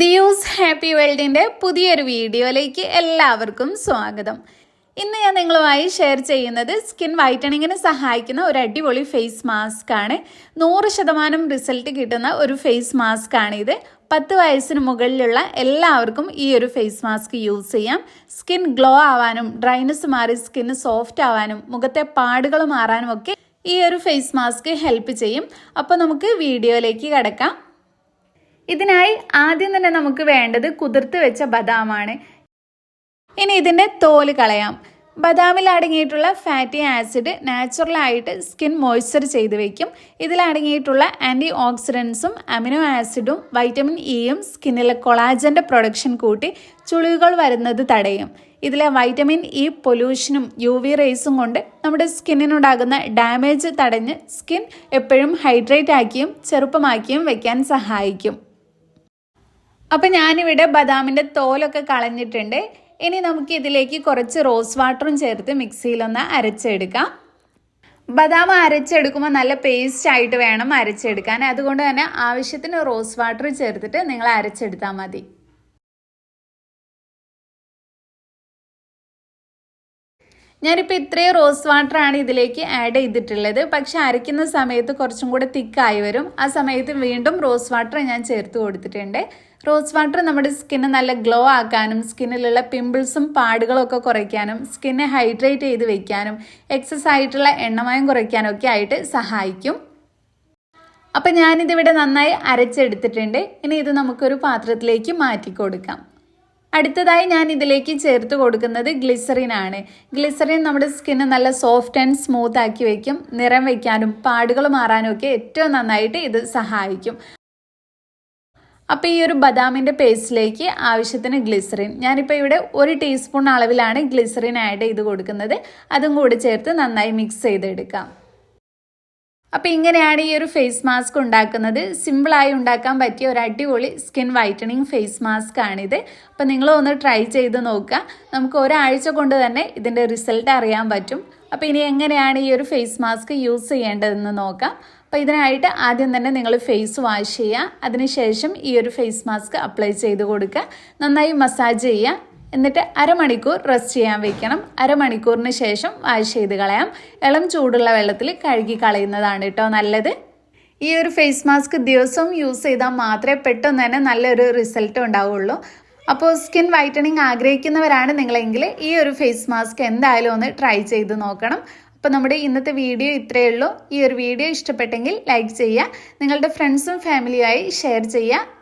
ദിയൂസ് happy വേൾഡിന്റെ പുതിയൊരു വീഡിയോയിലേക്ക് എല്ലാവർക്കും സ്വാഗതം. ഇന്ന് ഞാൻ നിങ്ങളുമായി ഷെയർ ചെയ്യുന്നത് സ്കിൻ വൈറ്റണിങ്ങിന് സഹായിക്കുന്ന ഒരു അടിപൊളി ഫേസ് മാസ്ക് ആണ്. നൂറ് ശതമാനം റിസൾട്ട് കിട്ടുന്ന ഒരു ഫേസ് മാസ്ക് ആണ് ഇത്. പത്ത് വയസ്സിന് മുകളിലുള്ള എല്ലാവർക്കും ഈ ഒരു ഫേസ് മാസ്ക് യൂസ് ചെയ്യാം. സ്കിൻ ഗ്ലോ ആവാനും ഡ്രൈനസ് മാറി സ്കിൻ സോഫ്റ്റ് ആവാനും മുഖത്തെ പാടുകൾ മാറാനും ഒക്കെ ഈ ഒരു ഫേസ് മാസ്ക് ഹെൽപ്പ് ചെയ്യും. അപ്പോൾ നമുക്ക് വീഡിയോയിലേക്ക് കിടക്കാം. ഇതിനായി ആദ്യം തന്നെ നമുക്ക് വേണ്ടത് കുതിർത്ത് വെച്ച ബദാമാണ്. ഇനി ഇതിന്റെ തോൽ കളയാം. ബദാമിൽ അടങ്ങിയിട്ടുള്ള ഫാറ്റി ആസിഡ് നാച്ചുറലായിട്ട് സ്കിൻ മോയ്സ്ചർ ചെയ്ത് വയ്ക്കും ഇതിൽ അടങ്ങിയിട്ടുള്ള ആന്റി ഓക്സിഡൻസും അമിനോ ആസിഡും വൈറ്റമിൻ ഇയും സ്കിന്നിലെ കൊളാജന്റെ പ്രൊഡക്ഷൻ കൂട്ടി ചുളിവുകൾ വരുന്നത് തടയും. ഇതിലെ വൈറ്റമിൻ ഇ പൊല്യൂഷനും യു വി റേസും കൊണ്ട് നമ്മുടെ സ്കിന്നിനുണ്ടാകുന്ന ഡാമേജ് തടഞ്ഞ് സ്കിൻ എപ്പോഴും ഹൈഡ്രേറ്റ് ആക്കിയും ചെറുപ്പമാക്കിയും വയ്ക്കാൻ സഹായിക്കും. അപ്പം ഞാനിവിടെ ബദാമിന്റെ തോലൊക്കെ കളഞ്ഞിട്ടുണ്ട്. ഇനി നമുക്ക് ഇതിലേക്ക് കുറച്ച് റോസ് വാട്ടറും ചേർത്ത് മിക്സിയിലൊന്ന് അരച്ചെടുക്കാം. ബദാം അരച്ചെടുക്കുമ്പോൾ നല്ല പേസ്റ്റ് ആയിട്ട് വേണം അരച്ചെടുക്കാൻ. അതുകൊണ്ട് തന്നെ ആവശ്യത്തിന് റോസ് വാട്ടർ ചേർത്തിട്ട് നിങ്ങൾ അരച്ചെടുത്താൽ മതി. ഞാനിപ്പോൾ ഇത്രയും റോസ് വാട്ടറാണ് ഇതിലേക്ക് ആഡ് ചെയ്തിട്ടുള്ളത്. പക്ഷെ അരയ്ക്കുന്ന സമയത്ത് കുറച്ചും കൂടെ തിക്കായി വരും. ആ സമയത്ത് വീണ്ടും റോസ് വാട്ടർ ഞാൻ ചേർത്ത് കൊടുത്തിട്ടുണ്ട്. റോസ് വാട്ടർ നമ്മുടെ സ്കിന്ന് നല്ല ഗ്ലോ ആക്കാനും സ്കിന്നിലുള്ള പിമ്പിൾസും പാടുകളൊക്കെ കുറയ്ക്കാനും സ്കിന്നെ ഹൈഡ്രേറ്റ് ചെയ്ത് വെക്കാനും എക്സസ് ആയിട്ടുള്ള എണ്ണമയം കുറയ്ക്കാനും ഒക്കെ ആയിട്ട് സഹായിക്കും. അപ്പം ഞാനിതിവിടെ നന്നായി അരച്ചെടുത്തിട്ടുണ്ട്. ഇനി ഇത് നമുക്കൊരു പാത്രത്തിലേക്ക് മാറ്റി കൊടുക്കാം അടുത്തതായി ഞാൻ ഇതിലേക്ക് ചേർത്ത് കൊടുക്കുന്നത് ഗ്ലിസറിൻ ആണ്. ഗ്ലിസറിൻ നമ്മുടെ സ്കിന്ന് നല്ല സോഫ്റ്റ് ആൻഡ് സ്മൂത്ത് ആക്കി വയ്ക്കും നിറം വയ്ക്കാനും പാടുകൾ മാറാനും ഒക്കെ ഏറ്റവും നന്നായിട്ട് ഇത് സഹായിക്കും. അപ്പോൾ ഈ ഒരു ബദാമിന്റെ പേസ്റ്റിലേക്ക് ആവശ്യത്തിന് ഗ്ലിസറിൻ ഞാനിപ്പോൾ ഇവിടെ ഒരു ടീസ്പൂൺ അളവിലാണ് ഗ്ലിസറിൻ ആഡ് ചെയ്ത് കൊടുക്കുന്നത്. അതും കൂടി ചേർത്ത് നന്നായി മിക്സ് ചെയ്തെടുക്കാം. അപ്പോൾ ഇങ്ങനെയാണ് ഈ ഒരു ഫേസ് മാസ്ക് ഉണ്ടാക്കുന്നത്. സിമ്പിളായി ഉണ്ടാക്കാൻ പറ്റിയ ഒരു അടിപൊളി സ്കിൻ വൈറ്റനിങ് ഫേസ് മാസ്ക് ആണിത്. അപ്പോൾ നിങ്ങൾ ഒന്ന് ട്രൈ ചെയ്ത് നോക്കുക. നമുക്ക് ഒരാഴ്ച കൊണ്ട് തന്നെ ഇതിന്റെ റിസൾട്ട് അറിയാൻ പറ്റും. അപ്പോൾ ഇനി എങ്ങനെയാണ് ഈ ഒരു ഫേസ് മാസ്ക് യൂസ് ചെയ്യേണ്ടതെന്ന് നോക്കാം. അപ്പോൾ ഇതിനായിട്ട് ആദ്യം തന്നെ നിങ്ങൾ ഫേസ് വാഷ് ചെയ്യുക. അതിനുശേഷം ഈ ഒരു ഫേസ് മാസ്ക് അപ്ലൈ ചെയ്ത് കൊടുക്കുക. നന്നായി മസാജ് ചെയ്യുക. എന്നിട്ട് അരമണിക്കൂർ റെസ്റ്റ് ചെയ്യാൻ വെക്കണം. അരമണിക്കൂറിന് ശേഷം വാഷ് ചെയ്ത് കളയാം. ഇളം ചൂടുള്ള വെള്ളത്തിൽ കഴുകി കളയുന്നതാണ് കേട്ടോ നല്ലത്. ഈ ഒരു ഫേസ് മാസ്ക് ദിവസവും യൂസ് ചെയ്താൽ മാത്രമേ പെട്ടെന്ന് തന്നെ നല്ലൊരു റിസൾട്ട് ഉണ്ടാവുള്ളൂ. അപ്പോൾ സ്കിൻ വൈറ്റനിങ് ആഗ്രഹിക്കുന്നവരാണ് നിങ്ങളെങ്കിൽ ഈ ഒരു ഫേസ് മാസ്ക് എന്തായാലും ഒന്ന് ട്രൈ ചെയ്ത് നോക്കണം. അപ്പോൾ നമ്മുടെ ഇന്നത്തെ വീഡിയോ ഇത്രയേ ഉള്ളൂ. ഈ ഒരു വീഡിയോ ഇഷ്ടപ്പെട്ടെങ്കിൽ ലൈക്ക് ചെയ്യുക. നിങ്ങളുടെ ഫ്രണ്ട്സും ഫാമിലിയായി ഷെയർ ചെയ്യുക.